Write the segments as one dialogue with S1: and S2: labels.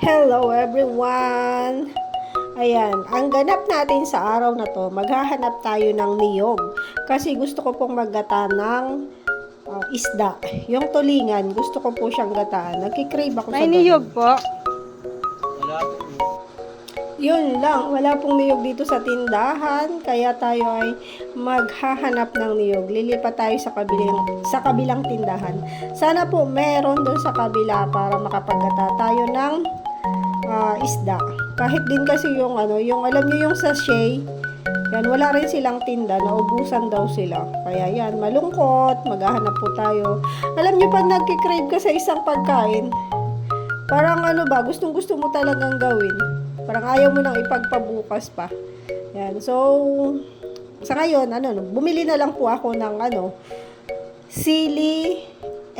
S1: Hello everyone! Ayan, ang ganap natin sa araw na to, maghahanap tayo ng niyog. Kasi gusto ko pong maggata ng ah, isda. Yung tulingan, gusto ko po siyang gataan. Nagkikrave ako
S2: May
S1: sa
S2: niyog po.
S3: Wala po.
S1: Yun lang, wala pong niyog dito sa tindahan, kaya tayo ay maghahanap ng niyog. Lilipat tayo sa kabilang, sa kabilang tindahan. Sana po meron doon sa kabila para makapaggata tayo ng ah, isda. Kahit din kasi yung ano, yung alam niyo yung sachet, yan, wala rin silang tinda, naubusan daw sila. Kaya yan, malungkot, maghahanap po tayo. Alam niyo pa, nagkikrave ka sa isang pagkain, parang ano ba, gustong gusto mo talagang gawin. Parang ayaw mo nang ipagpabukas pa. Yan. So, sa ngayon, ano, no, bumili na lang po ako ng ano, sili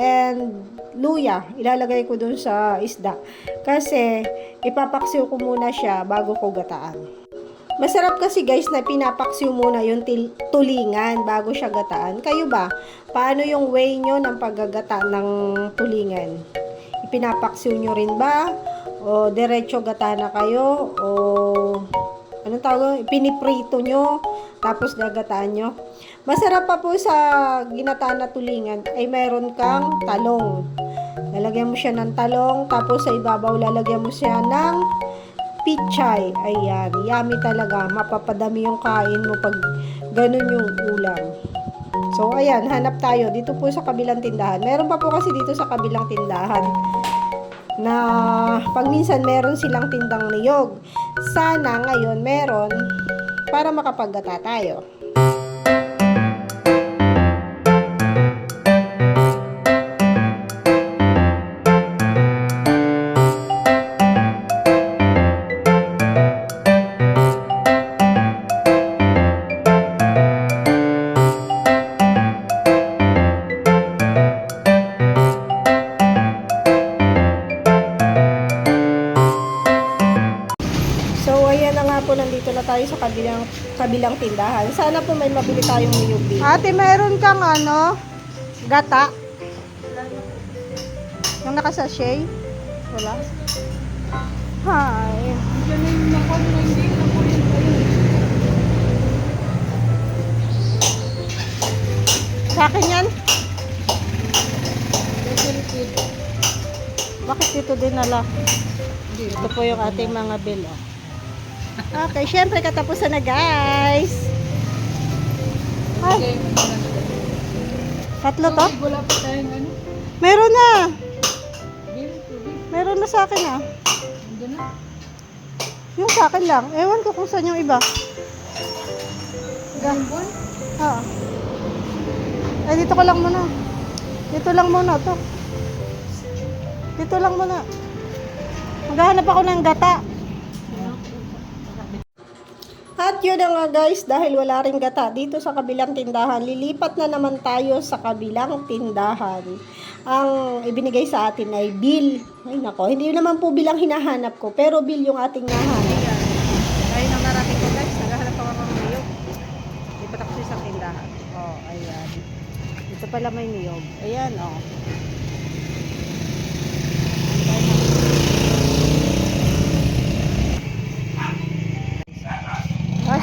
S1: and luya. Ilalagay ko dun sa isda. Kasi, ipapaksiw ko muna siya bago ko gataan. Masarap kasi guys na pinapaksiw muna yung tulingan bago siya gataan. Kayo ba? Paano yung way nyo ng paggagata ng tulingan? Ipinapaksiw nyo rin ba? O diretso gata na kayo? O anong tawag? Piniprito nyo? Tapos gagataan nyo? Masarap pa po sa ginataan na tulingan ay meron kang talong. Lalagyan mo siya ng talong, tapos sa ibabaw lalagyan mo siya ng pichay. Ayan, yummy talaga. Mapapadami yung kain mo pag ganun yung ulam. So, ayan, hanap tayo. Dito po sa kabilang tindahan. Meron pa po kasi dito sa kabilang tindahan na pag minsan meron silang tindang niyog. Sana ngayon meron para makapaggata tayo. Po, nandito na tayo sa kabilang, kabilang tindahan. Sana po may mabili tayong dito.
S2: Ate, meron kang ano, gata. Yung nakasashay. Wala. Hi. Sa akin yan? Bakit dito din nala? Ito po yung ating mga bill. oh.
S1: Okay, syempre katapusan na guys.
S2: Ay, tatlo to?
S4: Ano.
S2: Meron na.
S4: Tubig.
S2: Meron na sa akin ah. Yung sa akin lang. Ewan ko kung saan yung iba.
S4: Ilang buwan?
S2: Ah. Ay, dito ko lang muna. Dito lang muna to. Dito lang muna. Maghahanap ako ng gata.
S1: At yun na nga guys, dahil wala ring gata dito sa kabilang tindahan, lilipat na naman tayo sa kabilang tindahan. Ang ibinigay sa atin ay bill. Ay nako, hindi naman po bilang hinahanap ko, pero bill yung ating nahanap.
S2: Ayun ang narating ko guys. Naghahanap ako ng niyog. Lipat ako sa tindahan. Oh, ayan. Dito pala may niyog. Ayan, oh.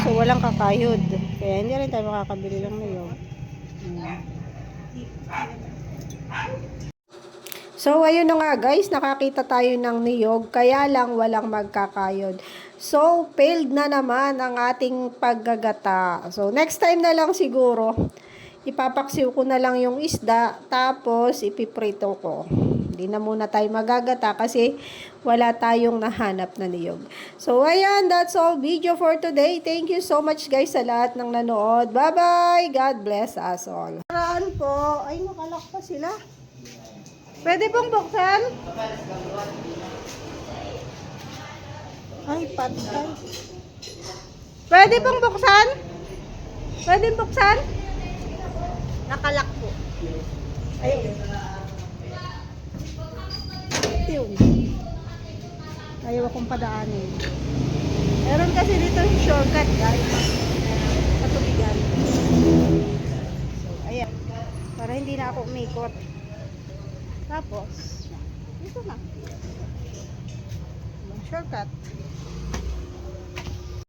S2: Kaso walang kakayod. Kaya hindi rin tayo makakabili ng niyog. Hmm.
S1: So, ayun na nga guys, nakakita tayo ng niyog, kaya lang walang magkakayod. So, failed na naman ang ating paggagata. So, next time na lang siguro, ipapaksiw ko na lang yung isda, tapos ipiprito ko. Hindi na muna tayo magagata kasi wala tayong nahanap na niyog. So, ayan, that's all video for today. Thank you so much guys sa lahat ng nanood. Bye-bye! God bless us all. Paraan po. Ay, nakalak pa sila.
S2: Pwede pong buksan?
S1: Ay, patay.
S2: Pwede pong buksan? Pwede buksan?
S1: Nakalak po. Ayun. Yun.
S2: Ayaw akong padaanin. Meron kasi dito yung shortcut, guys. Katubigan. So, ayan. Para hindi na ako umikot. Tapos, dito na. Shortcut.